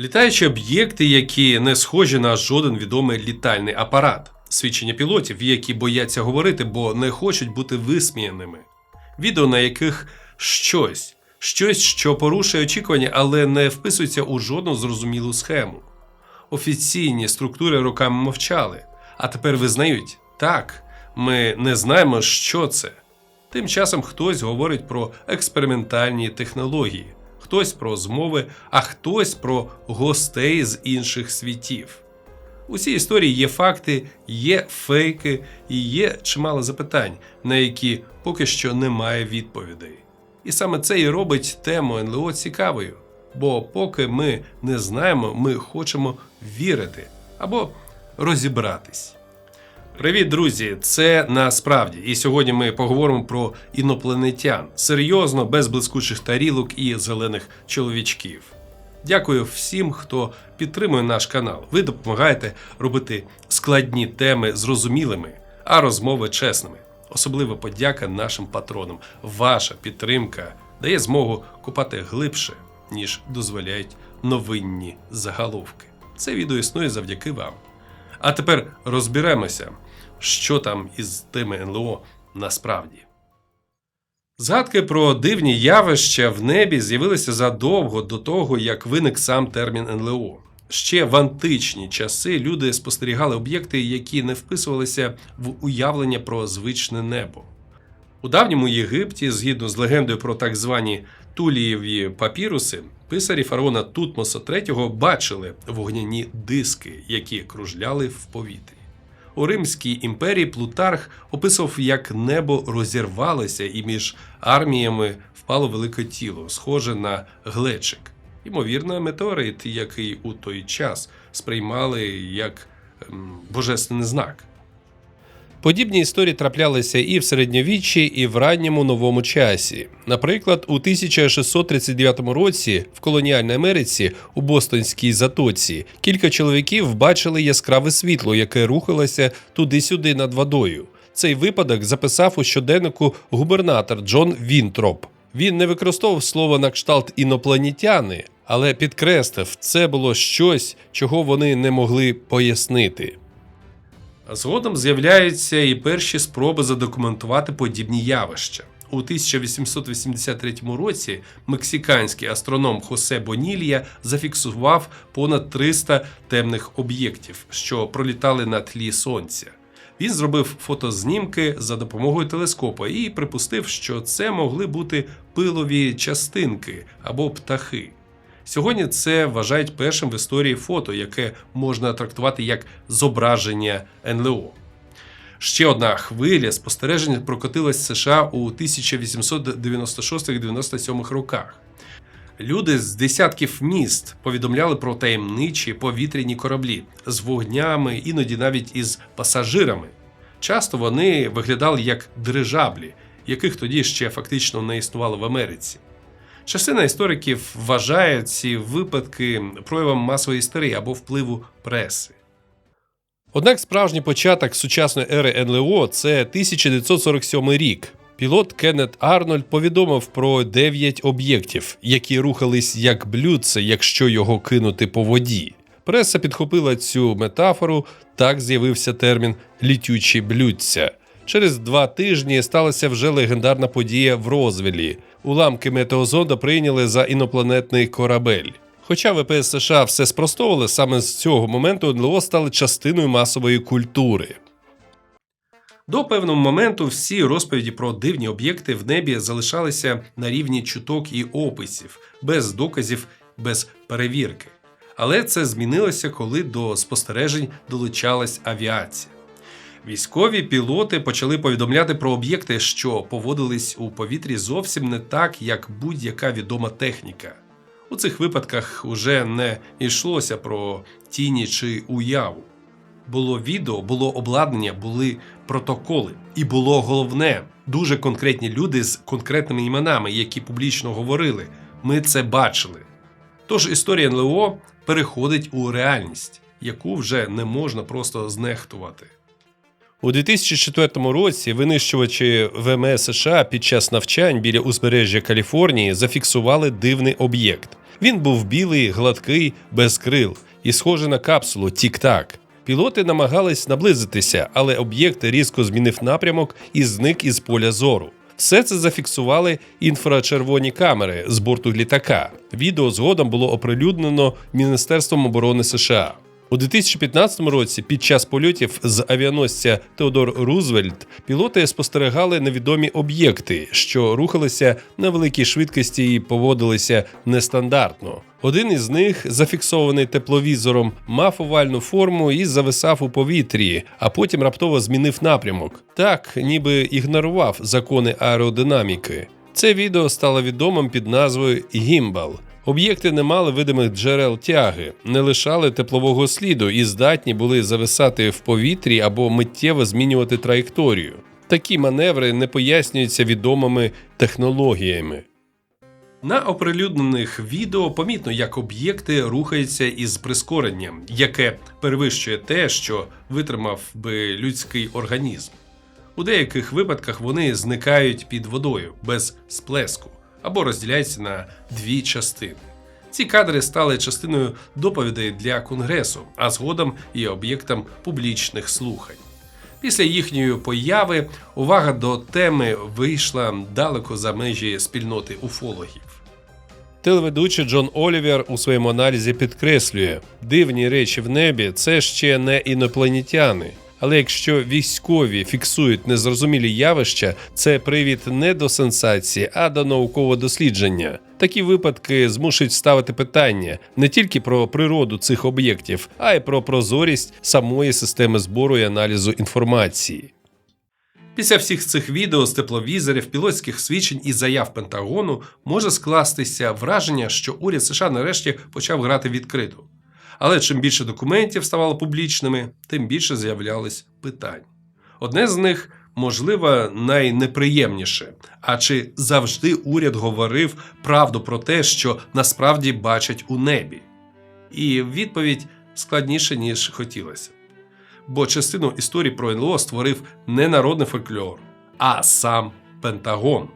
Літаючі об'єкти, які не схожі на жоден відомий літальний апарат, свідчення пілотів, які бояться говорити, бо не хочуть бути висміяними, відео, на яких щось, щось, що порушує очікування, але не вписується у жодну зрозумілу схему. Офіційні структури роками мовчали, а тепер визнають так, ми не знаємо, що це. Тим часом хтось говорить про експериментальні технології, хтось про змови, а хтось про гостей з інших світів. У цій історії є факти, є фейки і є чимало запитань, на які поки що немає відповідей. І саме це і робить тему НЛО цікавою. Бо поки ми не знаємо, ми хочемо вірити або розібратись. Привіт, друзі! Це насправді. І сьогодні ми поговоримо про інопланетян серйозно, без блискучих тарілок і зелених чоловічків. Дякую всім, хто підтримує наш канал. Ви допомагаєте робити складні теми зрозумілими, а розмови чесними. Особлива подяка нашим патронам. Ваша підтримка дає змогу купати глибше, ніж дозволяють новинні заголовки. Це відео існує завдяки вам. А тепер розберемося, що там із тими НЛО насправді. Згадки про дивні явища в небі з'явилися задовго до того, як виник сам термін НЛО. Ще в античні часи люди спостерігали об'єкти, які не вписувалися в уявлення про звичне небо. У давньому Єгипті, згідно з легендою про так звані Тулієві папіруси, писарі фараона Тутмоса III бачили вогняні диски, які кружляли в повітрі. У Римській імперії Плутарх описував, як небо розірвалося, і між арміями впало велике тіло, схоже на глечик. Ймовірно, метеорит, який у той час сприймали як ем, божественний знак. Подібні історії траплялися і в середньовіччі, і в ранньому новому часі. Наприклад, у 1639 році в колоніальній Америці у Бостонській затоці кілька чоловіків бачили яскраве світло, яке рухалося туди-сюди над водою. Цей випадок записав у щоденнику губернатор Джон Вінтроп. Він не використовував слово на кшталт інопланетяни, але підкреслив, це було щось, чого вони не могли пояснити. Згодом з'являються і перші спроби задокументувати подібні явища. У 1883 році мексиканський астроном Хосе Бонілья зафіксував понад 300 темних об'єктів, що пролітали на тлі сонця. Він зробив фотознімки за допомогою телескопа і припустив, що це могли бути пилові частинки або птахи. Сьогодні це вважають першим в історії фото, яке можна трактувати як зображення НЛО. Ще одна хвиля спостережень прокотилась США у 1896-97 роках. Люди з десятків міст повідомляли про таємничі повітряні кораблі з вогнями, іноді навіть із пасажирами. Часто вони виглядали як дирижаблі, яких тоді ще фактично не існувало в Америці. Частина істориків вважає ці випадки проявом масової істерії або впливу преси. Однак справжній початок сучасної ери НЛО це 1947 рік. Пілот Кеннет Арнольд повідомив про 9 об'єктів, які рухались як блюдце, якщо його кинути по воді. Преса підхопила цю метафору, так з'явився термін літючі блюдця. Через два тижні сталася вже легендарна подія в Розвілі. Уламки метеозонда прийняли за інопланетний корабель. Хоча ВПС США все спростовували, саме з цього моменту НЛО стали частиною масової культури. До певного моменту всі розповіді про дивні об'єкти в небі залишалися на рівні чуток і описів, без доказів, без перевірки. Але це змінилося, коли до спостережень долучалась авіація. Військові пілоти почали повідомляти про об'єкти, що поводились у повітрі зовсім не так, як будь-яка відома техніка. У цих випадках уже не йшлося про тіні чи уяву. Було відео, було обладнання, були протоколи. І було головне дуже конкретні люди з конкретними іменами, які публічно говорили. Ми це бачили. Тож історія НЛО переходить у реальність, яку вже не можна просто знехтувати. У 2004 році винищувачі ВМС США під час навчань біля узбережжя Каліфорнії зафіксували дивний об'єкт. Він був білий, гладкий, без крил і схожий на капсулу Тік-Так. Пілоти намагались наблизитися, але об'єкт різко змінив напрямок і зник із поля зору. Все це зафіксували інфрачервоні камери з борту літака. Відео згодом було оприлюднено Міністерством оборони США. У 2015 році, під час польотів з авіаносця Теодор Рузвельт, пілоти спостерігали невідомі об'єкти, що рухалися на великій швидкості і поводилися нестандартно. Один із них, зафіксований тепловізором, мав овальну форму і зависав у повітрі, а потім раптово змінив напрямок. Так, ніби ігнорував закони аеродинаміки. Це відео стало відомим під назвою Гімбал. Об'єкти не мали видимих джерел тяги, не лишали теплового сліду і здатні були зависати в повітрі або миттєво змінювати траєкторію. Такі маневри не пояснюються відомими технологіями. На оприлюднених відео помітно, як об'єкти рухаються із прискоренням, яке перевищує те, що витримав би людський організм. У деяких випадках вони зникають під водою без сплеску або розділяються на дві частини. Ці кадри стали частиною доповідей для конгресу, а згодом і об'єктом публічних слухань. Після їхньої появи увага до теми вийшла далеко за межі спільноти уфологів. Телеведучий Джон Олівер у своєму аналізі підкреслює, дивні речі в небі це ще не інопланетяни. Але якщо військові фіксують незрозумілі явища, це привід не до сенсації, а до наукового дослідження. Такі випадки змушують ставити питання не тільки про природу цих об'єктів, а й про прозорість самої системи збору і аналізу інформації. Після всіх цих відео з тепловізорів, пілотських свідчень і заяв Пентагону може скластися враження, що уряд США нарешті почав грати відкрито. Але чим більше документів ставало публічними, тим більше з'являлись питань. Одне з них, можливо, найнеприємніше. А чи завжди уряд говорив правду про те, що насправді бачать у небі? І відповідь складніше, ніж хотілося. Бо частину історії про НЛО створив не народний фольклор, а сам Пентагон.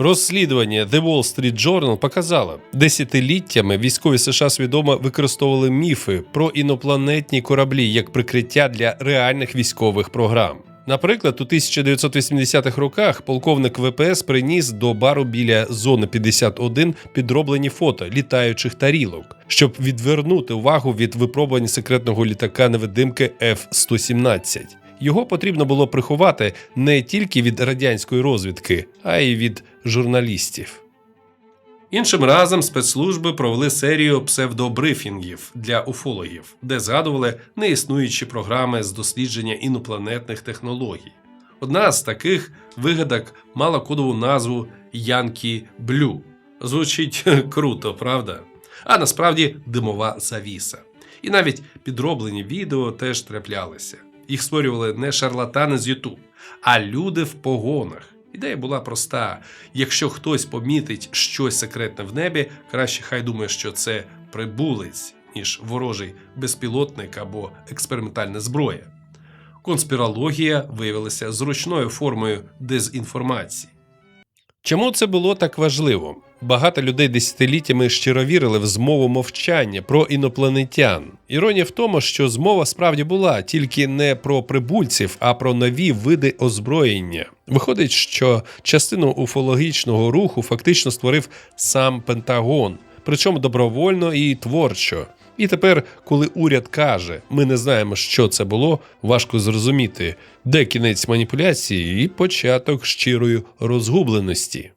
Розслідування The Wall Street Journal показало, десятиліттями військові США свідомо використовували міфи про інопланетні кораблі як прикриття для реальних військових програм. Наприклад, у 1980-х роках полковник ВПС приніс до бару біля зони 51 підроблені фото літаючих тарілок, щоб відвернути увагу від випробувань секретного літака невидимки F-117. Його потрібно було приховати не тільки від радянської розвідки, а й від журналістів. Іншим разом спецслужби провели серію псевдобрифінгів для уфологів, де згадували неіснуючі програми з дослідження інопланетних технологій. Одна з таких вигадок мала кодову назву Янкі Блю. Звучить круто, правда? А насправді димова завіса. І навіть підроблені відео теж траплялися. Їх створювали не шарлатани з YouTube, а люди в погонах. Ідея була проста: якщо хтось помітить щось секретне в небі, краще хай думає, що це прибулець, ніж ворожий безпілотник або експериментальна зброя. Конспірологія виявилася зручною формою дезінформації. Чому це було так важливо? Багато людей десятиліттями щиро вірили в змову мовчання про інопланетян. Іронія в тому, що змова справді була тільки не про прибульців, а про нові види озброєння. Виходить, що частину уфологічного руху фактично створив сам Пентагон, причому добровольно і творчо. І тепер, коли уряд каже, ми не знаємо, що це було, важко зрозуміти, де кінець маніпуляції і початок щирої розгубленості.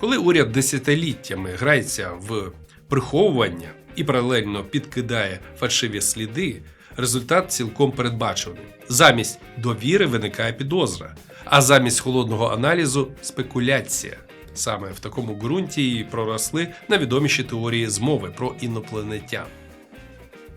Коли уряд десятиліттями грається в приховування і паралельно підкидає фальшиві сліди, результат цілком передбачений. Замість довіри виникає підозра, а замість холодного аналізу спекуляція. Саме в такому ґрунті і проросли найвідоміші теорії змови про інопланетян.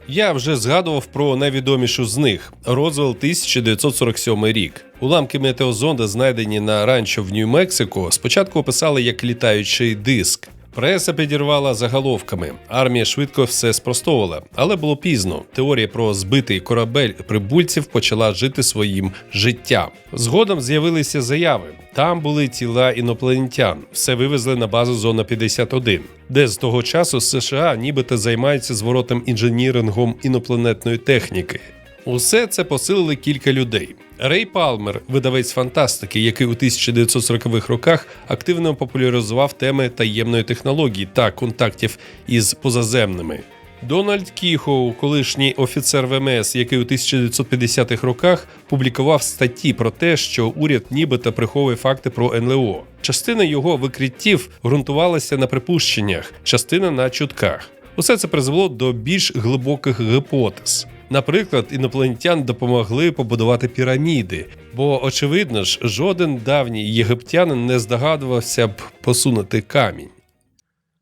Я вже згадував про найвідомішу з них Розвел 1947 рік. Уламки метеозонда, знайдені на ранчо в Нью-Мексико, спочатку описали як літаючий диск. Преса підірвала заголовками. Армія швидко все спростовувала, але було пізно. Теорія про збитий корабель прибульців почала жити своїм життям. Згодом з'явилися заяви. Там були тіла інопланетян. Все вивезли на базу Зона 51, де з того часу США нібито займаються зворотом інженірингом інопланетної техніки. Усе це посилили кілька людей. Рей Палмер, видавець фантастики, який у 1940-х роках активно популяризував теми таємної технології та контактів із позаземними. Дональд Кіхоу, колишній офіцер ВМС, який у 1950-х роках публікував статті про те, що уряд нібито приховує факти про НЛО. Частина його викриттів ґрунтувалася на припущеннях, частина на чутках. Усе це призвело до більш глибоких гіпотез. Наприклад, інопланетян допомогли побудувати піраміди, бо, очевидно ж, жоден давній єгиптянин не здогадувався б посунути камінь.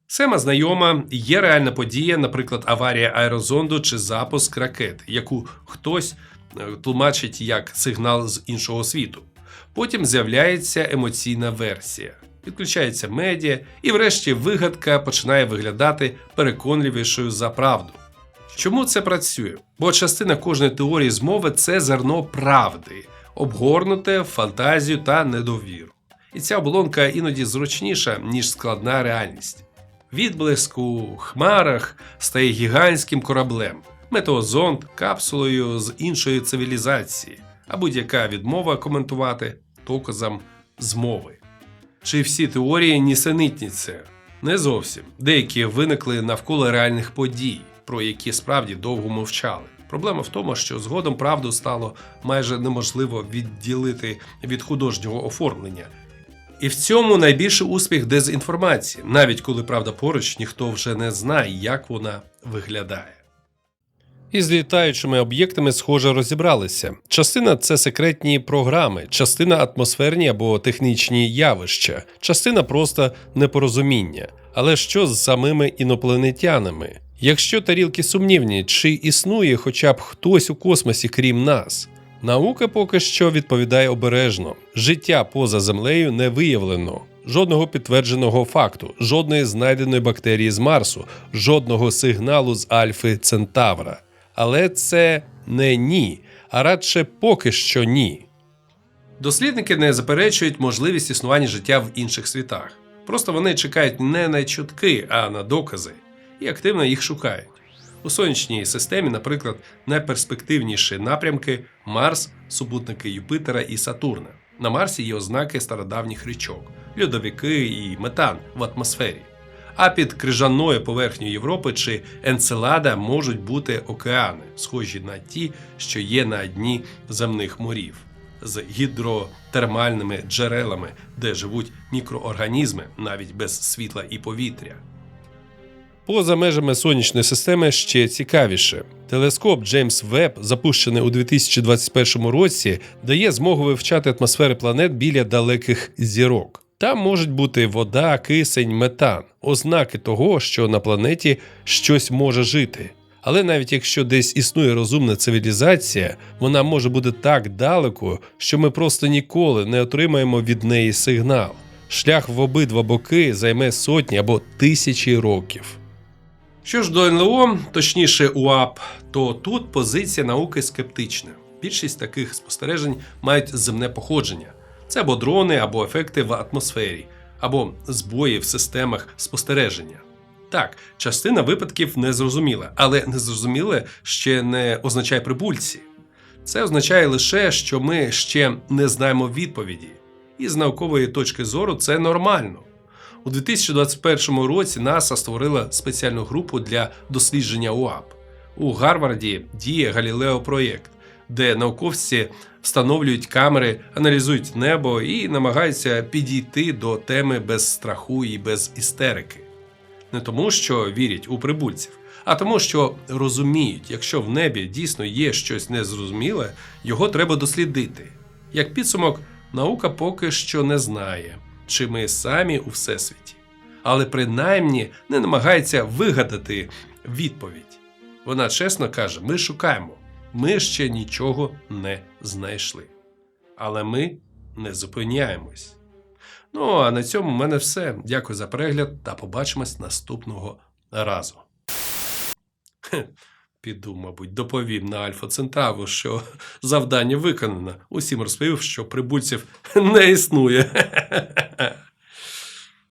Сема знайома, є реальна подія, наприклад, аварія аерозонду чи запуск ракети, яку хтось е, тлумачить як сигнал з іншого світу. Потім з'являється емоційна версія, підключається медіа, і, врешті, вигадка починає виглядати переконливішою за правду. Чому це працює? Бо частина кожної теорії змови це зерно правди, обгорнуте в фантазію та недовіру. І ця оболонка іноді зручніша, ніж складна реальність. Відблиск у хмарах стає гігантським кораблем, метеозонд капсулою з іншої цивілізації, а будь-яка відмова коментувати доказом змови. Чи всі теорії нісенітниці? Не зовсім. Деякі виникли навколо реальних подій, про які справді довго мовчали. Проблема в тому, що згодом правду стало майже неможливо відділити від художнього оформлення. І в цьому найбільший успіх дезінформації, навіть коли правда поруч, ніхто вже не знає, як вона виглядає. Із літаючими об'єктами, схоже, розібралися. Частина це секретні програми, частина атмосферні або технічні явища, частина просто непорозуміння. Але що з самими інопланетянами? Якщо тарілки сумнівні, чи існує хоча б хтось у космосі, крім нас? Наука поки що відповідає обережно: життя поза землею не виявлено. Жодного підтвердженого факту, жодної знайденої бактерії з Марсу, жодного сигналу з Альфи Центавра. Але це не ні, а радше поки що ні. Дослідники не заперечують можливість існування життя в інших світах. Просто вони чекають не на чутки, а на докази і активно їх шукають. У сонячній системі, наприклад, найперспективніші напрямки Марс, супутники Юпитера і Сатурна. На Марсі є ознаки стародавніх річок, льодовики і метан в атмосфері. А під крижаною поверхнею Європи чи Енцелада можуть бути океани, схожі на ті, що є на дні земних морів, з гідротермальними джерелами, де живуть мікроорганізми навіть без світла і повітря. Поза межами сонячної системи ще цікавіше. Телескоп Джеймс Веб, запущений у 2021 році, дає змогу вивчати атмосфери планет біля далеких зірок. Там можуть бути вода, кисень, метан, ознаки того, що на планеті щось може жити. Але навіть якщо десь існує розумна цивілізація, вона може бути так далеко, що ми просто ніколи не отримаємо від неї сигнал. Шлях в обидва боки займе сотні або тисячі років. Що ж до НЛО, точніше УАП, то тут позиція науки скептична. Більшість таких спостережень мають земне походження. Це або дрони, або ефекти в атмосфері, або збої в системах спостереження. Так, частина випадків незрозуміла, але незрозуміле ще не означає прибульці. Це означає лише, що ми ще не знаємо відповіді, і з наукової точки зору це нормально. У 2021 році НАСА створила спеціальну групу для дослідження УАП. У Гарварді діє Галілео проєкт, де науковці встановлюють камери, аналізують небо і намагаються підійти до теми без страху і без істерики. Не тому, що вірять у прибульців, а тому, що розуміють, якщо в небі дійсно є щось незрозуміле, його треба дослідити. Як підсумок, наука поки що не знає чи ми самі у всесвіті, але принаймні не намагається вигадати відповідь. Вона чесно каже: ми шукаємо, ми ще нічого не знайшли. Але ми не зупиняємось. Ну а на цьому в мене все. Дякую за перегляд та побачимось наступного разу. Піду, мабуть, доповім на Альфа Центаву, що завдання виконано. Усім розповів, що прибульців не існує.